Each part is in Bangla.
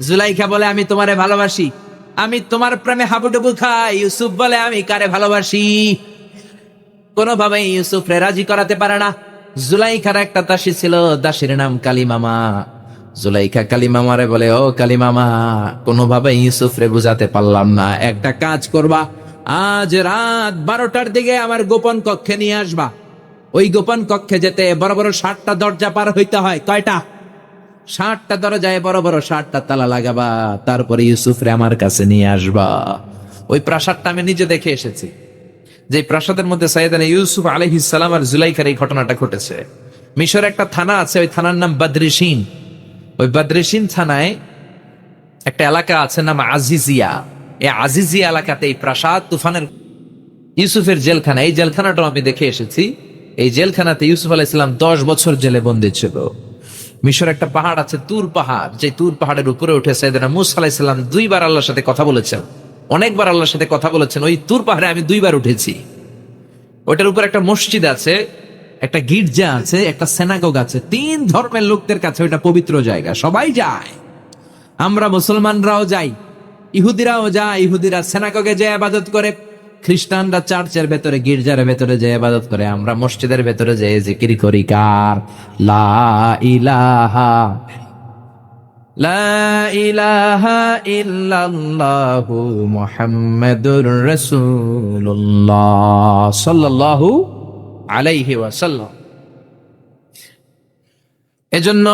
জুলাইখা বলে, আমি তোমারে ভালোবাসি। আমি তোমার প্রেমে হাবুডুবু খাই। ইউসুফ বলে, আমি কারে ভালোবাসি? কোনোভাবে ইউসুফ রাজি করাতে পারে না। জুলাইখার একটা দাসী ছিল, দাসীর নাম কালিমামা। জুলাইখা কালিমামারে বলে, ও কালিমামা কোনোভাবে ইউসুফ রে বুঝাতে পারলাম না। একটা কাজ করবা, আজ রাত বারোটার দিকে আমার গোপন কক্ষে নিয়ে আসবা। ওই গোপন কক্ষে যেতে বড় বড় ষাটটা দরজা পার হইতে হয়। কয়টা? ষাটটা দরজায় বড় বড় ষাটটা তালা লাগাবা, তারপরে ইউসুফ রে আমার কাছে নিয়ে আসবা। ওই প্রাসাদটা আমি নিজে দেখে এসেছি। যে প্রাসাদের মধ্যে সাইদানা ইউসুফ আলহিসাম আর জুলাইখার এই ঘটনাটা ঘটেছে। মিশর একটা থানা আছে, ওই থানার নাম বদ্রিসিন ওই বদ্রিসিন থানায় একটা এলাকা আছে, নাম আজিজিয়া। এই আজিজিয়া এলাকাতে এই প্রাসাদ তুফানের ইউসুফের জেলখানা। এই জেলখানাটাও আমি দেখে এসেছি। এই জেলখানাতে ইউসুফ আলাহ ইসলাম দশ বছর জেলে বন্দী ছিল। মিশর একটা পাহাড় আছে তুর পাহাড়। যে তুর পাহাড়ের উপরে উঠে সাইদানা মুসা আলাহ দুইবার আল্লাহর সাথে কথা বলেছেন। অনেকবার আল্লাহর সাথে কথা বলেছেন, ওই তুর পাহাড়ে আমি দুইবার উঠেছি। ওটার উপর একটা মসজিদ আছে, একটা গির্জা আছে, একটা সেনাগোগ আছে। তিন ধর্মের লোকদের কাছে ওইটা পবিত্র জায়গা, সবাই যায়। আমরা মুসলমানরাও যাই, ইহুদিরাও যায়, ইহুদিরা সেনাগোগে যে আবাদত করে খ্রিস্টানরা চার্চের ভেতরে, গির্জার ভেতরে যে আবাদত করে, আমরা মসজিদের ভেতরে যে জিকির করি, কার? লা ইলাহা। লা ইলাহা ইল্লাল্লাহু মুহাম্মাদুর রাসূলুল্লাহ সাল্লাল্লাহু আলাইহি ওয়াসাল্লাম। এজন্য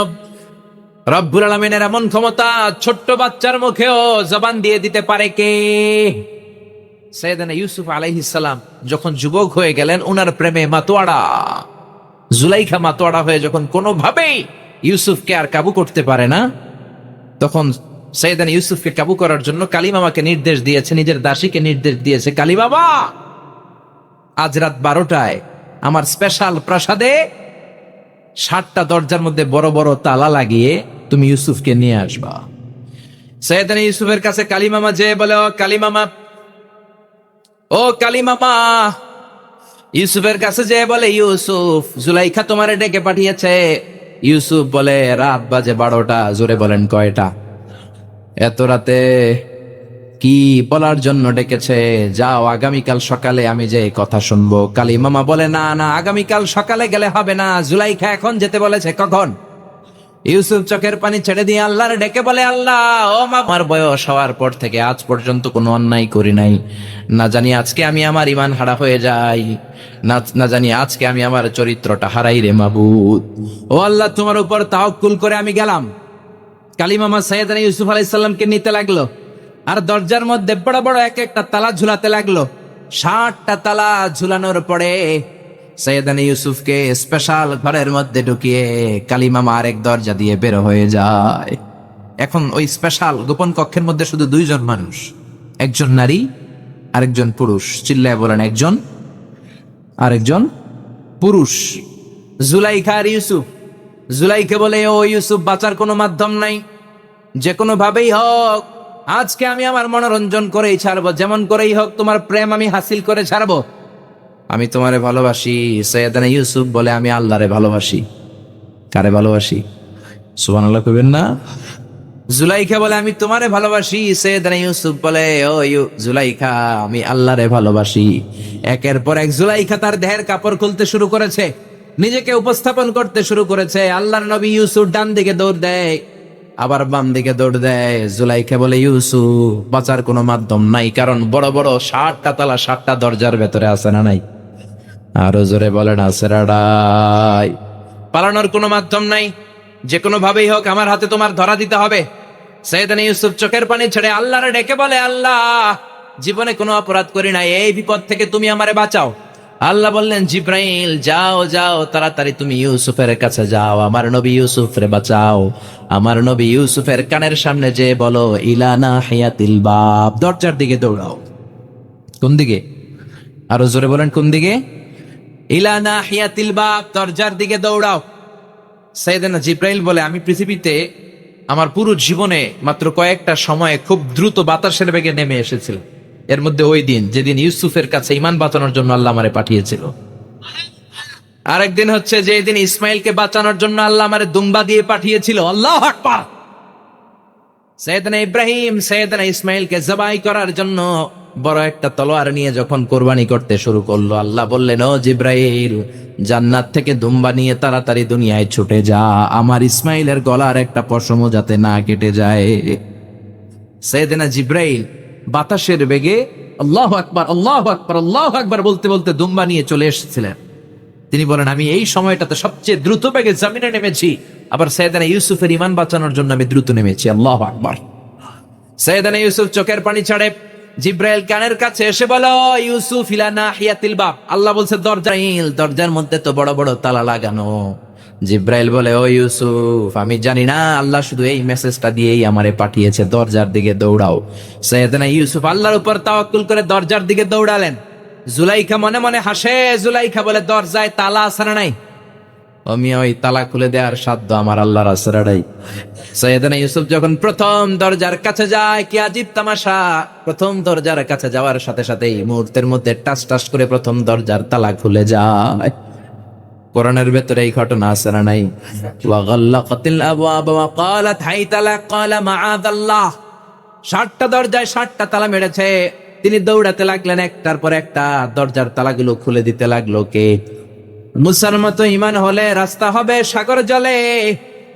রব্বুল আলমিনের এমন ক্ষমতা ছোট্ট বাচ্চার মুখেও জবান দিয়ে দিতে পারে কে? সৈয়দানা ইউসুফ আলাইহিসালাম যখন যুবক হয়ে গেলেন ওনার প্রেমে মাতোয়াড়া। জুলাইখা মাতোয়াড়া হয়ে যখন কোনোভাবেই ইউসুফকে আর কাবু করতে পারে না, তখন সৈয়দান ইউসুফকে কাবু করার জন্য কালিমামাকে নির্দেশ দিয়েছে, নিজের দাসীকে নির্দেশ দিয়েছে, কালিমামা! আজ রাত বারোটায় আমার স্পেশাল প্রাসাদে ষাটটা দরজার মধ্যে বড় বড় তালা লাগিয়ে তুমি ইউসুফকে নিয়ে আসবা। সৈয়দান ইউসুফের কাছে কালিমামা যে বলে কালিমামা ও কালিমামা, ইউসুফের কাছে যে বলে, ইউসুফ, জুলাইখা তোমারে ডেকে পাঠিয়েছে। ইউসুফ বলে, রাত বাজে বারোটা। জোরে বলেন, কয়টা? এত রাতে কি বলার জন্য ডেকেছে? যাও, আগামীকাল সকালে আমি যে কথা শুনব। কালী মামা বলে, না না, আগামীকাল সকালে গেলে হবে না। জুলাইখা এখন যেতে বলেছে, কখন? ইউসুফ চোখের পানি ছেড়ে দিয়ে আল্লাহর ডেকে বলে, আল্লাহ, ও আমার বয়স হওয়ার পর থেকে আজ পর্যন্ত কোনো অন্যায় করি নাই। না জানি আজকে আমি আমার ইমান হারা হয়ে যাই, না জানি আজকে আমি আমার চরিত্রটা হারাই রে মাবুদ। ও আল্লাহ, তোমার উপর তাওকুল করে আমি গেলাম। কালিমামা সৈয়দানা ইউসুফ আলাইসাল্লামকে নিতে লাগল। আর দরজার মধ্যে বড় বড় এক একটা তালা ঝুলাতে লাগল। ষাটটা তালা ঝুলানোর পরে সৈয়দানা ইউসুফকে স্পেশাল ঘরের মধ্যে ঢুকিয়ে কালিমামা আরেক দরজা দিয়ে বের হয়ে যায়। এখন ওই স্পেশাল গোপন কক্ষের মধ্যে শুধু দুইজন মানুষ, একজন নারী, আরেকজন পুরুষ। চিল্লায় বলেন, একজন, আরেকজন পুরুষ। জুলাইখা আর ইউসুফ জুলাইকে বলে, ও ইউসুফ, বাঁচার কোনো মাধ্যম নাই। যে কোনো ভাবেই হোক, আজকে আমি আমার মনোরঞ্জন করেই ছাড়বো। যেমন করেই হোক, তোমার প্রেম আমি হাসিল করে ছাড়বো। আমি তোমারে ভালোবাসি, সৈয়দানা ইউসুফ বলে আমি আল্লাহরে ভালোবাসি। কারে ভালোবাসি? সুবান আল্লাহ কইবেন না। জুলাইখা বলে আমি তোমারে ভালোবাসি, সৈয়দানা ইউসুফ বলে, ও ইউ, জুলাইখা, আমি আল্লাহরে ভালোবাসি। একের পর এক জুলাইখা তার দেহের কাপড় খুলতে শুরু করেছে, নিজেকে উপস্থাপন করতে শুরু করেছে। আল্লাহর নবী ইউসুফ ডান দিকে দৌড় দেয়, আবার বাম দিকে দৌড় দেয়। জুলাইখা বলে, ইউসুফ, বাঁচার কোনো মাধ্যম নাই, কারণ বড় বড় ষাটটা তালা ষাটটা দরজার ভেতরে আছে না নাই? আরও জোরে বলেন আছে রাডাই পালানোর কোনো মাধ্যম নাই। যে কোনো ভাবেই হোক আমার হাতে তোমার ধরা দিতে হবে। সৈয়দানি ইউসুফ চোখের পানি ছেড়ে আল্লাহরে ডেকে বলে, আল্লাহ, জীবনে কোনো অপরাধ করি নাই। এই বিপদ থেকে তুমি আমারে বাঁচাও। আল্লাহ বললেন, জিব্রাইল, যাও যাও, তাড়াতাড়ি তুমি ইউসুফের কাছে যাও। আমার নবী ইউসুফরে বাঁচাও। আমার নবী ইউসুফের কানের সামনে যে বলো ইলানা হায়াতিল বাপ দরজার দিকে দৌড়াও। কোন দিকে? আরও জোরে বলেন, কোন দিকে? ইলানা হিয়াতিল দরজার দিকে দৌড়াও। সাইদানা জিব্রাইল বলে, আমি পৃথিবীতে আমার পুরো জীবনে মাত্র কয়েকটা সময়ে খুব দ্রুত বাতাসের বেগে নেমে এসেছিলাম। এর মধ্যে ওই দিন যেদিন ইউসুফের কাছে ইমান বাঁচানোর জন্য আল্লাহ আমারে পাঠিয়েছিল। আরেকদিন হচ্ছে যে দিন ইসমাইলকে বাঁচানোর জন্য আল্লাহ আমারে দুম্বা দিয়ে পাঠিয়েছিল। আল্লাহ আকবার! সৈয়দনা ইব্রাহিম সৈয়দনা ইসমাইলকে জবাই করার জন্য বড় একটা তলোয়ার নিয়ে যখন কোরবানি করতে শুরু করল, আল্লাহ বললেন, ও জান্নাত থেকে দুম্বা নিয়ে তাড়াতাড়ি দুনিয়ায় ছুটে যা। আমার ইসমাইলের গলার একটা পশমও যাতে না কেটে যায়। সৈয়দনা জিব্রাইল বাতাসের বেগে আল্লাহ আকবার আল্লাহ আকবার আল্লাহ আকবার বলতে বলতে দুম্বা নিয়ে চলে এসেছিলেন। তিনি বলেন, আমি এই সময়টাতে সবচেয়ে দ্রুত বেগে জামিনে নেমেছি। আবার সৈয়দানা ইউসুফের ইমান বাঁচানোর জন্য আমি দ্রুত নেমেছি। আল্লাহ আকবার। সৈয়দানা ইউসুফ চোখের পানি ছাড়ে জিব্রাইল কানের কাছে এসে বলো, ইউসুফ ইলানা হিয়াতিল বাপ আল্লাহ বলছে, দরজা ইল, দরজার মধ্যে তো বড় বড় তালা লাগানো। জিব্রাইল বলে, ও ইউসুফ, আমি জানি না, আল্লাহ শুধু এই মেসেজটা দিয়েই আমারে পাঠিয়েছে, দরজার দিকে দৌড়াও। সৈয়দনা ইউসুফ আল্লাহর উপর তাওয়াক্কুল করে দরজার দিকে দৌড়ালেন। জুলাইখা মনে মনে হাসে, জুলাইখা বলে, দরজায় তালা না নাই? ওই তালা খুলে দেওয়ার সাধ্য আমার আল্লাহর সৈয়দনা ইউসুফ যখন প্রথম দরজার কাছে যায়, কি তামাশা। প্রথম দরজার কাছে যাওয়ার সাথে সাথেই মুহূর্তের মধ্যে টাস টাস করে প্রথম দরজার তালা খুলে যায়। কোরআনের ভেতরে এই ঘটনা আছে না নাই? ওয়াগাল্লাকাতিল আবওয়াব ওয়া ক্বালাত হাইতা লাক ক্বালা দরজায় ষাটটা তালা মেরেছে। তিনি দৌড়াতে লাগলেন, একটার পর একটা দরজার তালাগুলো খুলে দিতে লাগল কে? মুসার মতো ইমান হলে রাস্তা হবে সাগর জলে,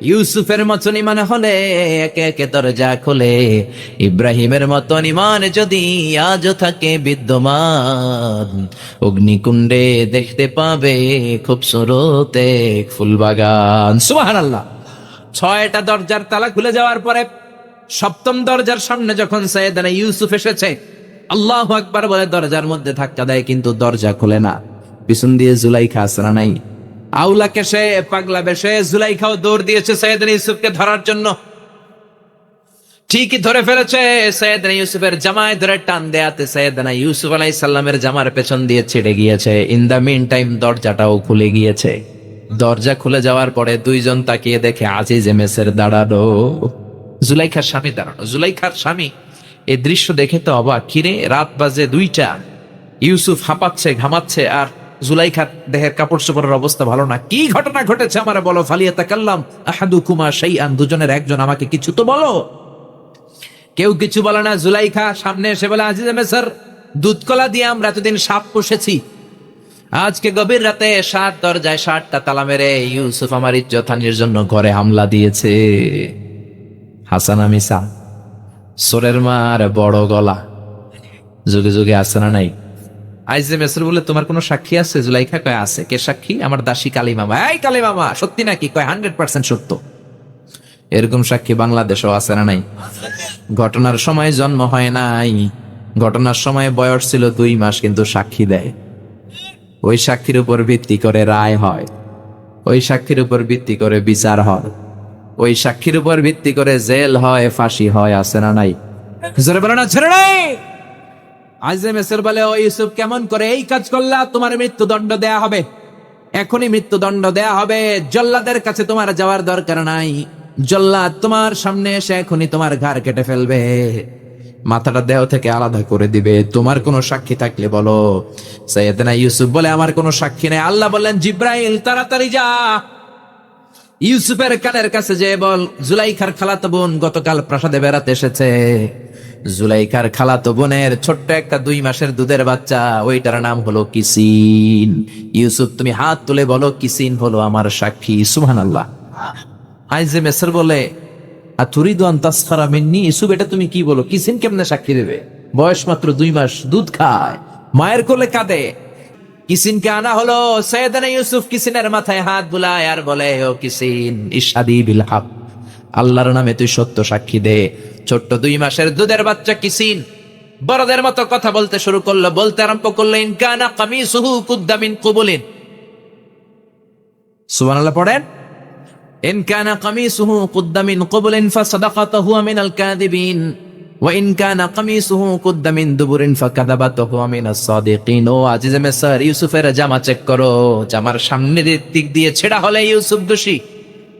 ইউসুফের মতন ইমান হলে একে একে দরজা খোলে, ইব্রাহিমের মতন ইমান যদি আজও থাকে বিদ্যমান, অগ্নিকুণ্ডে দেখতে পাবে খুব সুরতে ফুলবাগান। সুবাহান আল্লাহ ছয়টা দরজার তালা খুলে যাওয়ার পরে সপ্তম দরজার সামনে যখন সৈয়দানা ইউসুফ এসেছে, আল্লাহ আকবার বলে দরজার মধ্যে ধাক্কা দেয়, কিন্তু দরজা খোলে না। পিছন দিয়ে জুলাইখা আসরা নাই? আউলা কেসে পাগলা বেশে, জুলাইখাও দৌড় দিয়েছে সৈয়দানা ইউসুফকে ধরার জন্য। ঠিকই ধরে ফেলেছে, সৈয়দনা ইউসুফের জামায় ধরে টান দেয়াতে সৈয়দনা ইউসুফ আলাই সাল্লামের জামার পেছন দিয়ে ছিড়ে গিয়েছে। ইন দা মিন টাইম দরজাটাও খুলে গিয়েছে। দরজা খুলে যাওয়ার পরে দুইজন তাকিয়ে দেখে আজিজ এমেসের দাঁড়ানো জুলাইখার স্বামী দাঁড়ানো জুলাইখার স্বামী এই দৃশ্য দেখে তো অবাক। কিরে, রাত বাজে দুইটা। ইউসুফ হাঁপাচ্ছে, ঘামাচ্ছে আর জুলাইখার দেহের কাপড় চোপড়ের অবস্থা ভালো না। কি ঘটনা ঘটেছে আমার বলো? ফালিয়া তাকাল্লাম আহাদু কুমা সেই আন দুজনের একজন আমাকে কিছু তো বলো। কেউ কিছু বলে না, জুলাইখা সামনে এসে বলে, আজিজ মেসার দুধ কলা দিয়ে আমরা এতদিন সাপ পুষেছি। আজকে গভীর রাতে সাত দরজায় সাতটা তালা মেরে ইউসুফ আমার ইজ্জতানির জন্য ঘরে হামলা দিয়েছে। হাসান আমিসা, সোরের মার বড় গলা। যুগে যুগে আছে না আইজে মেসর বলে, তোমার কোনো সাক্ষী আছে? জুলাইখা কয়, আছে। কে সাক্ষী? আমার দাসী কালী মামা এই কালী মামা সত্যি নাকি? কয় হান্ড্রেড পার্সেন্ট সত্য। এরকম সাক্ষী বাংলাদেশও আছে না নাই? ঘটনার সময় জন্ম হয় নাই। ঘটনার সময় বয়স ছিল দুই মাস, কিন্তু সাক্ষী দেয়। ওই সাক্ষীর উপর ভিত্তি করে রায় হয়। ওই সাক্ষীর উপর ভিত্তি করে বিচার হয়। ওই সাক্ষীর উপর ভিত্তি করে জেল হয়, ফাঁসি হয়। আছে না নাই? জোরে বলে না ছেড়ে নাই! আজে মেসের বলে, ও ইউসুফ, কেমন করে এই কাজ করলা? তোমার মৃত্যুদণ্ড দেয়া হবে। এখনই মৃত্যুদণ্ড দেয়া হবে। জল্লাদের কাছে তোমার যাওয়ার দরকার নাই। জল্লাদ তোমার সামনে এসে এখনই তোমার ঘাড় কেটে ফেলবে। মাথাটা দেহ থেকে আলাদা করে দিবে। তোমার কোনো সাক্ষী থাকলে বলো। সৈয়দনা ইউসুফ বলে, আমার কোনো সাক্ষী নেই। আল্লাহ বললেন, জিব্রাইল, তাড়াতাড়ি যা। ইউসুফের কানের কাছে যে বল, জুলাইখার খালাতো বোন গতকাল প্রাসাদে বেড়াতে এসেছে। জুলাইখার খালাতো বোনের ছোট্ট একটা দুই মাসের দুধের বাচ্চা, ওইটার নাম হলো কিসিন। ইউসুফ, তুমি হাত তুলে বলো, কিসিন হলো আমার সাক্ষী। সুহান আল্লাহ আইজে মেসর বলে আর তুরিদু আন্তাসখারা মিন্নি? ইসুফ এটা তুমি কি বলো? কিসিন কেমনে সাক্ষী দেবে? বয়স মাত্র দুই মাস, দুধ খায়, মায়ের কোলে কাঁদে। কিসিনকে আনা হলো সৈয়দানা ইউসুফ, কিসিনের মাথায় হাত বুলায় আর বলে, ও কিসিন ইশাদি বিল হক, আল্লাহর নামে তুই সত্য সাক্ষী দে। ছোট্ট দুই মাসের দুধের বাচ্চা কিসিন বড়দের মতো কথা বলতে শুরু করলো বলতে আরম্ভ করলো ইনকানা কামিসুহু কুদ্দামিন কুবুলিন সুবহানাল্লাহ পড়েন إن كان قميصه قد من قبل فصدقت هو من الكاذبين وإن كان قميصه قد من دبر فكذبت هو من الصادقين ও আজিজ মেসার ইউসুফের জামা চেক করো জামার সামনের দিক দিয়ে ছেঁড়া হলে ইউসুফ দোষী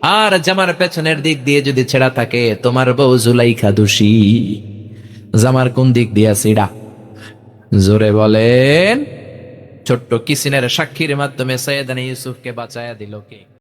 আর জামার পেছনের দিক দিয়ে যদি ছেড়া থাকে, তোমার বউ জুলাইখা দোষী। জামার কোন দিক দিয়ে ছিড়া? জোরে বলেন। ছোট্ট কিসিনের সাক্ষীর মাধ্যমে সৈয়দানি ইউসুফকে বাঁচায়া দিল কে?